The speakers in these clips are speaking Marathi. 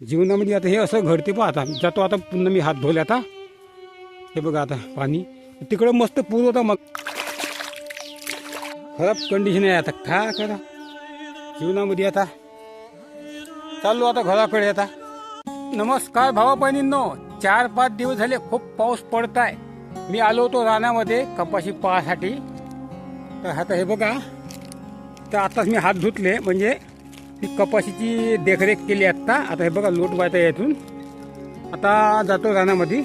जीवनामध्ये आता हे असं घडते पहा आता. जातो आता पुन्हा मी हात धुवले आता. हे बघा आता पाणी. तिकडं मस्त पूर होता मग. खराब कंडिशन आहे आता. काय करा? जीवनामध्ये आता. चाललो आता घराकडे आता. नमस्कार भावा बहिणींनो. चार पाच दिवस झाले खूप पाऊस पडत आहे मी आलो होतो रानामध्ये कपाशी पाहासाठी. तर आता हे बघा. तर आताच मी हात धुतले. म्हणजे ती कपाशीची देखरेख केली आत्ता. आता हे बघा लोट व्हायचा यातून. आता जातो रानामध्ये.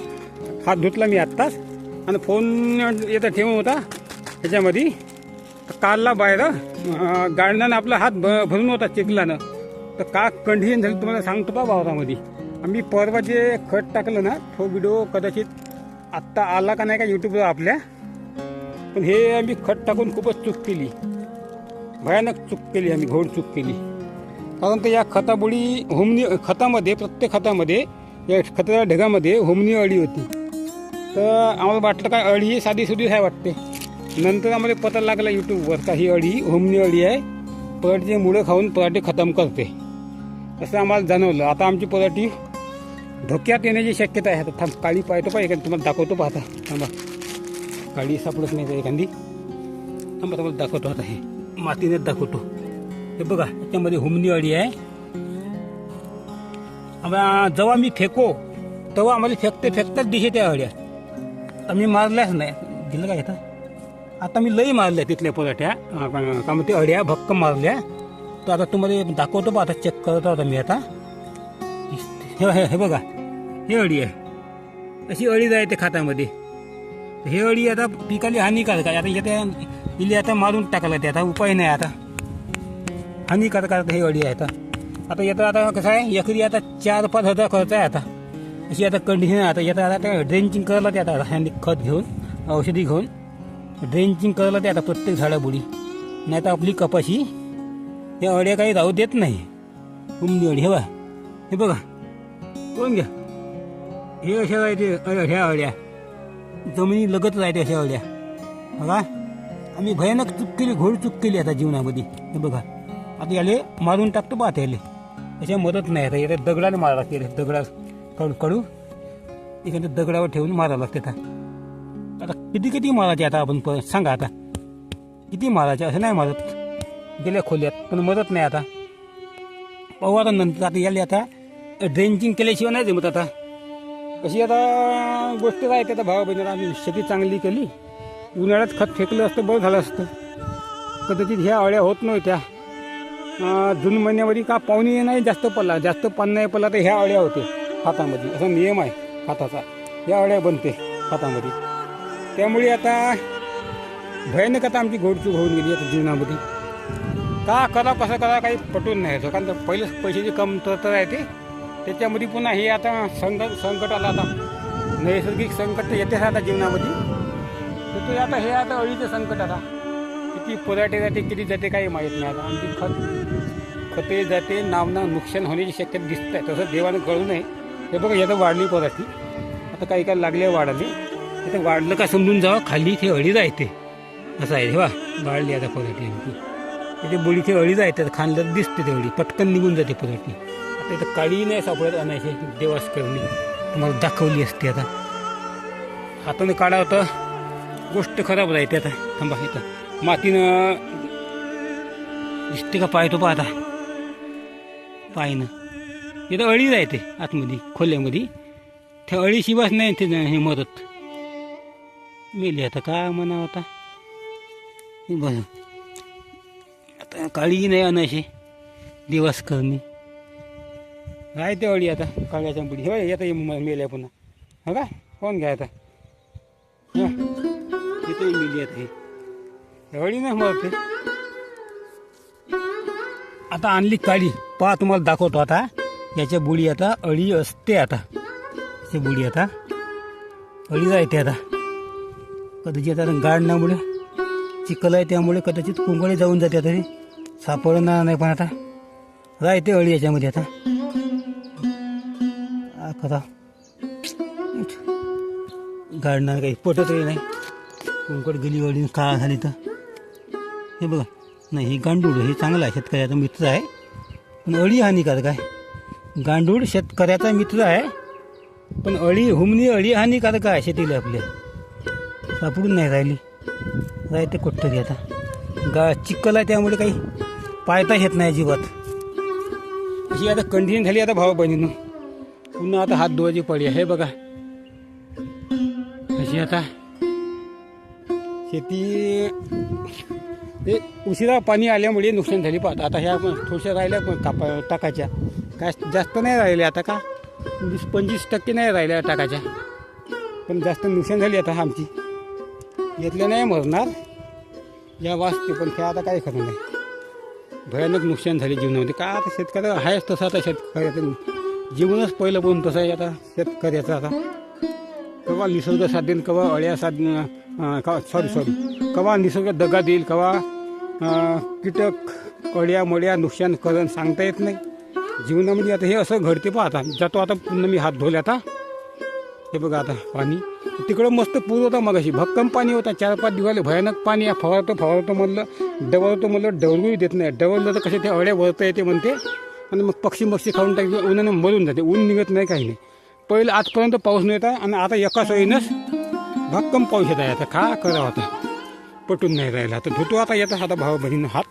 हात धुतला मी आत्ताच. आणि फोन येतं ठेवून होता. ह्याच्यामध्ये कालला बाहेर गाळण्यानं गाडण्यानं आपला हात भ भरून होता चिखलानं. तर का कंडिशन झाली तुम्हाला सांगतो पा वावरामध्ये आम्ही परवा जे खत टाकलं ना तो व्हिडिओ कदाचित आत्ता आला का नाही का यूट्यूबवर आपल्या. पण हे आम्ही खत टाकून खूपच चूक केली. भयानक चूक केली आम्ही घोड चूक केली. कारण तर या खताबुडी होमनी खतामध्ये प्रत्येक खतामध्ये या खताच्या ढगामध्ये होमनी अळी होती. तर आम्हाला वाटलं काय अळी ही साधी सुधी आहे वाटते. नंतर आम्हाला पता लागला यूट्यूबवर का ही अळी होमनी अळी आहे. पराठीचे मुळं खाऊन पराठी खतम करते. असं आम्हाला जाणवलं. आता आमची पराठी धोक्यात येण्याची शक्यता आहे. आता थांब काळी पाहतो पाहिजे एखादी. तुम्हाला दाखवतो पाहता थांबा. काळी सापडत नाही एखादी? थांबा तुम्हाला दाखवतो आता हे. मातीनेच दाखवतो. हे बघा याच्यामध्ये हुमनी अळी आहे. जेव्हा मी फेको तेव्हा आम्हाला फेकते फेकताच दिशे त्या अळ्या. आता मी मारल्याच नाही. दिलं काय आता? आता मी लई मारल्या तिथल्या पराठ्या का म्हणते अळ्या भक्कम मारल्या. तर आता तुम्हाला दाखवतो बा आता चेक करतो आता मी आता. हे हे- हे बघा हे अळी आहे. अशी अळी जायते खातामध्ये. हे अळी आता पिकाली हानिकारक आहे. आता येत्या इली आता मारून टाकायला ते. आता उपाय नाही आता. हानिकारक आता हे अळी आहे आता आता येतं आता कसं आहे एकरी आता चार पाच हजार खर्च आहे आता. अशी आता कंडिशन आहे आता. येतं आता ते ड्रेंचिंग करायला ते आता रासायनिक खत घेऊन औषधी घेऊन ड्रेंचिंग करायला ते आता प्रत्येक झाडाबुडी नाही तर आपली कपाशी या अड्या काही राहू देत नाही. उमदी अडी हे बघा. हे बघा. कोण घ्या? हे अशा राहते ह्या अड्या जमिनी लगत राहते अशा अड्या बघा. आम्ही भयानक चूक केली घोड चूक केली आता जीवनामध्ये. हे बघा. आता याले मारून टाकतो बात याले. अशा मदत नाही आता याला दगडाने मारा लागते याले. दगडा कडू कडू एखाद्या दगडावर ठेवून मारा लागते आता. आता किती किती मारायचे आता आपण प- सांगा आता. किती मारायचे असं नाही मारत. गेल्या खोल्यात पण मदत नाही आता. पाहू आता नंतर आता याले आता ड्रेंचिंग केल्याशिवाय नाही जमत आता. कशी आता गोष्ट काय आता भावा बहिणीला आम्ही शेती चांगली केली. उन्हाळ्यात खत फेकलं असतं बरं झालं असतं. कदाचित ह्या अळ्या होत नव्हत्या. जून महिन्यामध्ये का पाहुणे नाही जास्त पडला. जास्त पान नाही पडला तर ह्या अळ्या होते हातामध्ये. असा नियम आहे हाताचा. ह्या अळ्या बनते हातामध्ये. त्यामुळे आता भयानक आता आमची घोडचूक होऊन गेली आता जीवनामध्ये. का करा कसं करा काही पटून नाही येतो कारण पहिलेच पैशाची कमतरता आहे ते त्याच्यामध्ये पुन्हा हे आता संकट संकट आलं आता. नैसर्गिक संकट तर येतेच आता जीवनामध्ये. तर ते आता हे आता अळीचं संकट आता. किती पुराटे जाते किती जाते काही माहीत नाही आता. आमची खत खते जाते नावना नुकसान होण्याची शक्यता दिसत. आहे तसं देवानं कळू नये. हे बघा याचं वाढली पराठी आता काही काय लागले वाढाली. आता वाढलं का समजून जावं? खाली इथे अळी जायते असं आहे हे वा वाढली आता पराठी आमची त्याची बुडीची अळी जायते खांदल्यात दिसते तेवढी पटकन निघून जाते पराठी आता इथं काळी नाही सापडत आणायची. देवास करणे तुम्हाला दाखवली असते आता. हाताने काढा होतं. गोष्ट खराब राहते आता. थांबा इथं. मातीनं दिसते का पाहतो पहा आता. पायनं इथं अळी राहते आतमध्ये खोल्यामध्ये. त्या अळीशी बस नाही ते हे मदत. मेली आता काय म्हणावं आता? बस आता काळी नाही अनाशी. दिवस करणे. राहते अळी आता काळ्याच्या बुडी हो येतं म- मेल्या पुन्हा. हो का? कोण घ्या आता? हं. इथंही मेली आता हे. अळी नाही मरते. आता आणली काळी पहा तुम्हाला दाखवतो आता. याच्या बुडी आता अळी असते आता. याची बुडी आता. अळी जायते आता. कदाचित आता गाडण्यामुळे चिखल आहे त्यामुळे कदाचित कुंकळे जाऊन जाते आता सापडणार नाही पण आता. राहते अळी याच्यामध्ये आता. कदा गाडणार काही पटतही नाही. कुंकड गेली अळी काळा झाली तर. हे बघा. नाही हे गांडूळ हे चांगलं आहे शेतकऱ्याचा मित्र आहे. पण अळी हानिकारक आहे. गांडूळ शेतकऱ्याचा मित्र आहे पण अळी हुमणी अळी हानिकारक आहे शेतीला आपल्या. सापडून नाही राहिली. राहते कुठतरी आता. गा चिक्कल आहे त्यामुळे काही पायता येत नाही अजिबात. अशी आता कंडिशन झाली आता भाऊ बहिणीनं पुन्हा आता हात धुवायची पडी आहे हे बघा. अशी आता शेती ते उशिरा पाणी आल्यामुळे नुकसान झाली पाहत. आता ह्या पण थोड्याशा राहिल्या पण कापा टाकाच्या काय जास्त नाही राहिल्या आता का? वीस पंचवीस टक्के नाही राहिल्या टाकाच्या पण जास्त नुकसान झाली आता आमची. घेतलं नाही मरणार. या वाचते पण त्या आता काय खरं नाही. भयानक नुकसान झाले जीवनामध्ये. का आता शेतकऱ्या आहेच तसं आता शेतकऱ्याचं जीवनच पहिलं पण तसं आहे आता शेतकऱ्याचं आता. कवा निसर्ग साथ देईल कवा अळ्या साथ सॉरी सॉरी कवा निसर्ग दगा देईल कवा कीटक अळ्या मळ्या नुकसान करण सांगता येत नाही. जीवनामध्ये आता हे असं घडते पहा आता. जातो आता पुन्हा मी हात धुवले आता. हे बघा आता पाणी. तिकडं मस्त पूर होता मगाशी. भक्कम पाणी होता. चार पाच दिवस भयानक पाणी फवारतो फवारतो म्हणलं डवरतो म्हणलं डवरूही देत नाही. डवरलं तर कसे ते अळ्या वरता येते म्हणते. आणि मग पक्षी मक्षी खाऊन टाकते उन्हाने मरून जाते. ऊन निघत नाही काही नाही. पहिलं आजपर्यंत पाऊस नव्हता आणि आता एका सोयीनंच भक्कम पाऊस येत आहे. आता का करावं आता? पटून नाही राहिला. आता धुतो आता येतं आता भाऊ बहीण हात.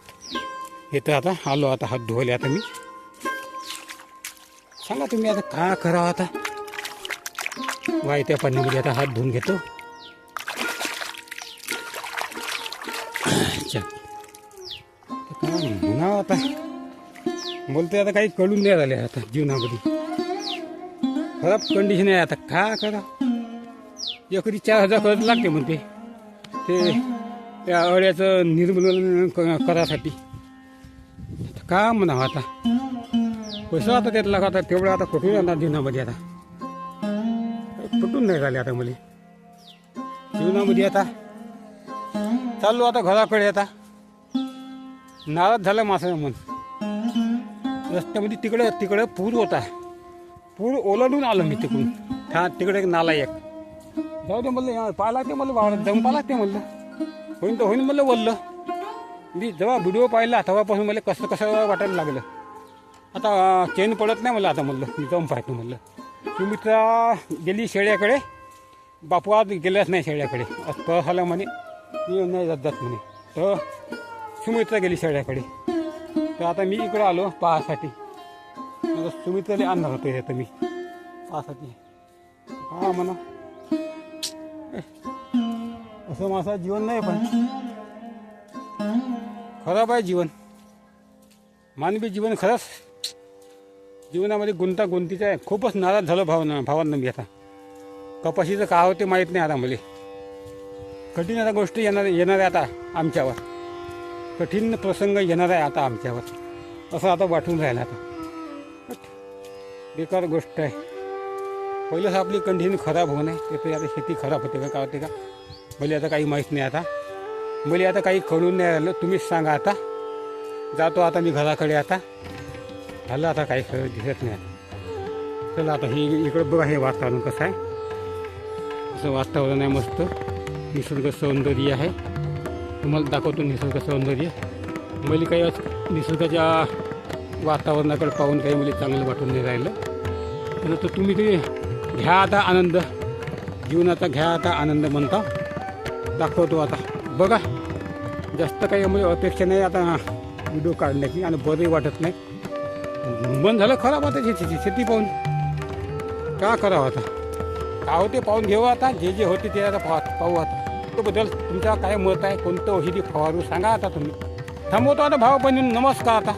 येतं आता आलो आता हात धुवले आता मी. सांगा तुम्ही आता का करावं आता? वायत्या पाण्यामध्ये आता हात धुवून घेतो. अच्छा आता काय म्हणावं आता? बोलते आता काही कळून नाही झाले आता जीवनामध्ये. खराब कंडिशन आहे आता. का करा? एकरी चार हजार खर्च लागते म्हणते. ते त्या अळ्याचं निर्मूलन क- करासाठी. का म्हणावं आता. पैसा आता त्यातला आता तेवढं आता कुठून आता जीवनामध्ये आता? कुठून नाही झाले आता मला? जीवनामध्ये आता? चाललो आता घराकडे आता. नाराज झालं माझं मन. रस्त्यामध्ये तिकडं तिकडं पूर होता पूर ओलांडून आलो मी तिकडून. हा तिकडे एक नाला एक जाऊ दे म्हणलं पाहा लागते मला वावरात जाऊन पाहा लागते म्हणलं. होईन तर होईन म्हणलं बोललं मी जेव्हा व्हिडिओ पाहिला तेव्हापासून मला कसं कसं वाटायला लागलं. आता चेन पडत नाही मला आता म्हणलं. मी जाऊन पाहतो म्हणलं. सुमित्रा गेली शेळ्याकडे. बापू आज गेल्याच नाही शेळ्याकडे. असं झालं म्हणे. मी नाही जात जात म्हणे. तर सुमित्रा गेली शेळ्याकडे. तर आता मी इकडे आलो पाहासाठी. आता सुमित्राला आणणार होतो हे तर मी. पाहासाठी. हा म्हणा. असं माझं जीवन नाही पण खराब आहे जीवन. मानवी जीवन खरंच जीवनामध्ये गुंतागुंतीचं आहे. खूपच नाराज झालो भावना भावांना मी आता. कपाशीचं का होते माहीत नाही आता मला. कठीण आता गोष्टी येणार येणार आहे आता आमच्यावर. कठीण प्रसंग येणार आहे आता आमच्यावर. असं आता वाटून राहिलं आता. बेकार गोष्ट आहे. पहिलंच आपली कंडिशन खराब होऊ नये. ते आता शेती खराब होते का? काय होते का? मला आता काही माहीत नाही आता. मला आता काही खणून नाही राहिलं तुम्हीच सांगा आता. जातो आता मी घराकडे आता. झालं आता काही खरं दिसत नाही. आता चला आता हे इकडं बघा हे वातावरण कसं आहे. असं वातावरण आहे मस्त. निसर्ग सौंदर्य आहे. तुम्हाला दाखवतो निसर्ग सौंदर्य. मला काही असं निसर्गाच्या वातावरणाकडे पाहून काही मला चांगलं वाटून नाही राहिलं. तर तुम्ही ते घ्या आता आनंद. जीवनाचा घ्या आता आनंद म्हणता. दाखवतो आता. बघा जास्त काही म्हणजे अपेक्षा नाही आता व्हिडिओ काढण्याची आणि बरंही वाटत नाही. मन झालं खराब आता शेतीची शेती पाहून. का करावं आता? काय होते पाहून घेऊ आता जे जे होते ते आता पाह पाहू आता. तो बद्दल तुमचा काय मत आहे? कोणतं औषधी फवारू सांगा आता तुम्ही. थांबवतो आता भाव बहिणी नमस्कार आता.